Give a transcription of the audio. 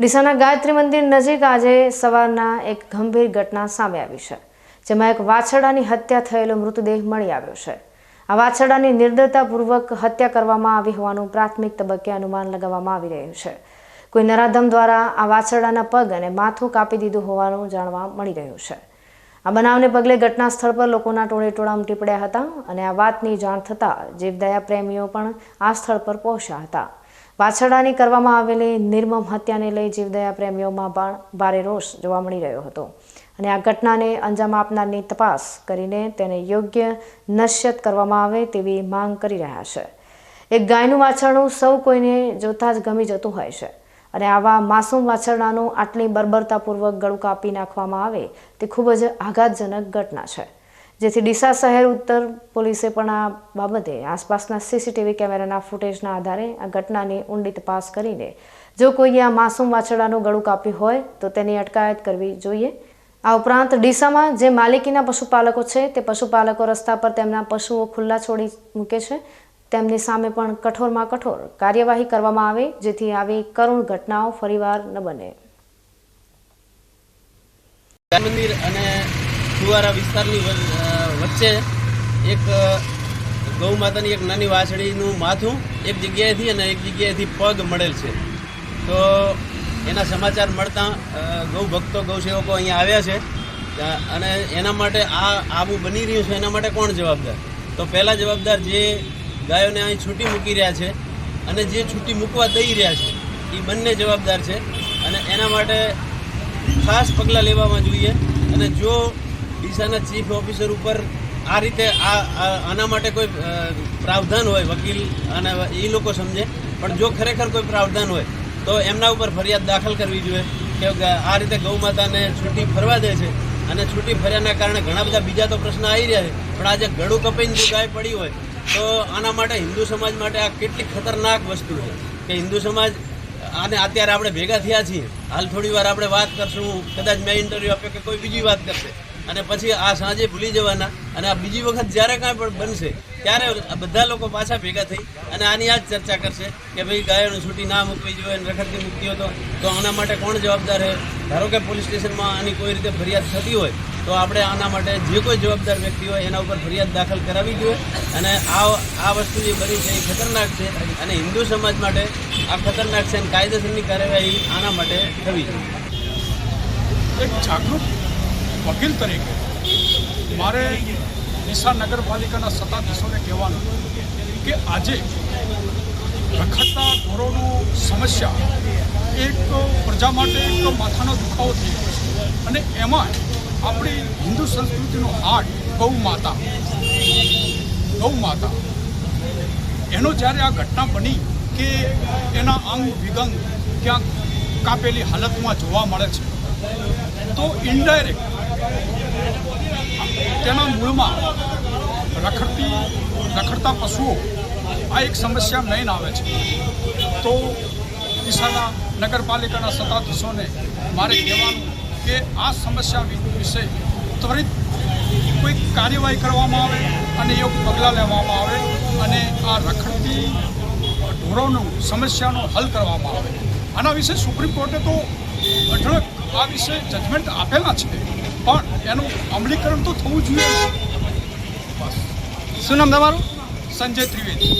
ડીસાના ગાયત્રી મંદિર નજીક આજે સવારના એક ગંભીર ઘટના સામે આવી છે, જેમાં એક વાછરડાની હત્યા થયેલો મૃતદેહ મળી આવ્યો છે. આ વાછરડાની નિર્દયતાપૂર્વક હત્યા કરવામાં આવી હોવાનું પ્રાથમિક તબક્કે અનુમાન લગાવવામાં આવી રહ્યું છે. કોઈ નરાધમ દ્વારા આ વાછરડાના પગ અને માથું કાપી દીધું હોવાનું જાણવા મળી રહ્યું છે. આ બનાવને પગલે ઘટના સ્થળ પર લોકોના ટોળે ટોળા ઉમટી પડ્યા હતા અને આ વાતની જાણ થતાં જીવદયા પ્રેમીઓ પણ આ સ્થળ પર પહોંચ્યા હતા. વાછરડાની કરવામાં આવેલી નિર્મમ હત્યાને લઈ જીવદયા પ્રેમીઓમાં પણ ભારે રોષ જોવા મળી રહ્યો હતો. અને આ ઘટનાને અંજામ આપનારની તપાસ કરીને તેને યોગ્ય નશ્યત કરવામાં આવે તેવી માંગ કરી રહ્યા છે. એક ગાયનું વાછરડું સૌ કોઈને જોતાં જ ગમી જતું હોય છે. અને આવા માસૂમ વાછરડાનું આટલી બર્બરતાપૂર્વક ગળું કાપી નાખવામાં આવે તે ખૂબ જ આઘાતજનક ઘટના છે. જેથી ડીસા શહેર ઉત્તર પોલીસે પણ આ બાબતે આસપાસના સીસીટીવી કેમેરાના ફૂટેજના આધારે આ ઘટનાની ઊંડી તપાસ કરીને જો કોઈએ આ માસૂમ વાછડાનું ગળું કાપ્યું હોય તો તેની અટકાયત કરવી જોઈએ. આ ઉપરાંત ડીસામાં જે માલિકીના પશુપાલકો છે તે પશુપાલકો રસ્તા પર તેમના પશુઓ ખુલ્લા છોડી મૂકે છે. તેમની સામે પણ કઠોરમાં કઠોર કાર્યવાહી કરવામાં આવે જેથી આવી કરુણ ઘટનાઓ ફરીવાર ન બને. મંદિર અને ફુવારા વિસ્તારની વચ્ચે એક ગૌ માતાની એક નાની વાછડીનું માથું એક જગ્યાએથી અને એક જગ્યાએથી પગ મળેલ છે. તો એના સમાચાર મળતા ગૌ ભક્તો, ગૌ સેવકો અહીંયા આવ્યા છે. અને એના માટે આ આવું બની રહ્યું છે, એના માટે કોણ જવાબદાર? તો પહેલા જવાબદાર જે ગાયોને અહીં છૂટી મૂકી રહ્યા છે અને જે છૂટી મૂકવા દઈ રહ્યા છે એ બંને જવાબદાર છે. અને એના માટે ખાસ પગલાં લેવામાં જોઈએ. અને જો ડીસાના ચીફ ઓફિસર ઉપર આ રીતે આ આના માટે કોઈ પ્રાવધાન હોય, વકીલ અને એ લોકો સમજે. પણ જો ખરેખર કોઈ પ્રાવધાન હોય, તો એમના ઉપર ફરિયાદ દાખલ કરવી જોઈએ કે આ રીતે ગૌ માતાને છૂટી ફરવા દે છે અને છૂટી ફર્યાના કારણે ઘણા બધા બીજા તો પ્રશ્ન આવી રહ્યા છે. પણ આજે ગળું કપાઈને જો ગાય પડી હોય, તો આના માટે હિન્દુ સમાજ માટે આ કેટલી ખતરનાક વસ્તુ છે કે હિન્દુ સમાજ અને અત્યારે આપણે ભેગા થયા છીએ. હાલ થોડી વાર આપણે વાત કરશું. કદાચ મેં ઇન્ટરવ્યૂ આપ્યો કે કોઈ બીજી વાત કરશે. અને પછી આ સાંજે ભૂલી જવાના. અને આ બીજી વખત જ્યારે કાંઈ પણ બનશે, ત્યારે બધા લોકો પાછા ભેગા થઈ અને આની આ જ ચર્ચા કરશે કે ભાઈ ગાયોને છૂટી ના મૂકવી જોઈએ અને રખડતી મૂકતી હોય તો આના માટે કોણ જવાબદાર છે ધારો કે પોલીસ સ્ટેશનમાં આની કોઈ રીતે ફરિયાદ થતી હોય, તો આપણે આના માટે જે કોઈ જવાબદાર વ્યક્તિ હોય એના ઉપર ફરિયાદ દાખલ કરાવી જોઈએ. અને આ આ વસ્તુ જે બની છે એ ખતરનાક છે અને હિન્દુ સમાજ માટે આ ખતરનાક છે અને કાયદેસરની કાર્યવાહી આના માટે થવી જોઈએ. એક જાગૃત વકીલ તરીકે મારે ડીસા નગરપાલિકાના સત્તાધીશોને કહેવાનું કે આજે રખડતા ઢોરોનું સમસ્યા એક પ્રજા માટે એક માથાનો દુખાવો થઈ ગયો છે. અને એમાં આપણી હિન્દુ સંસ્કૃતિનો હાર્ટ ગૌ માતા. ગૌ માતા. એનો જ્યારે આ ઘટના બની કે એના અંગ વિગંગ ક્યાંક કાપેલી હાલતમાં જોવા મળે છે, તો ઇનડાયરેક્ટ તેના મૂળમાં રખડતી, રખડતા પશુઓ આ એક સમસ્યા મેઇન આવે છે. તો ડીસાના નગરપાલિકાના સત્તાધીશોને મારે કહેવાનું કે આ સમસ્યા વિશે ત્વરિત કોઈ કાર્યવાહી કરવામાં આવે અને યોગ્ય પગલાં લેવામાં આવે અને આ રખડતી ઢોરોનું સમસ્યાનો હલ કરવામાં આવે. આના વિશે સુપ્રીમ કોર્ટે તો અઢળક આ વિશે જજમેન્ટ આપેલા છે. પણ એનું અમલીકરણ તો થવું જોઈએ. શું નામ તમારું? સંજય ત્રિવેદી.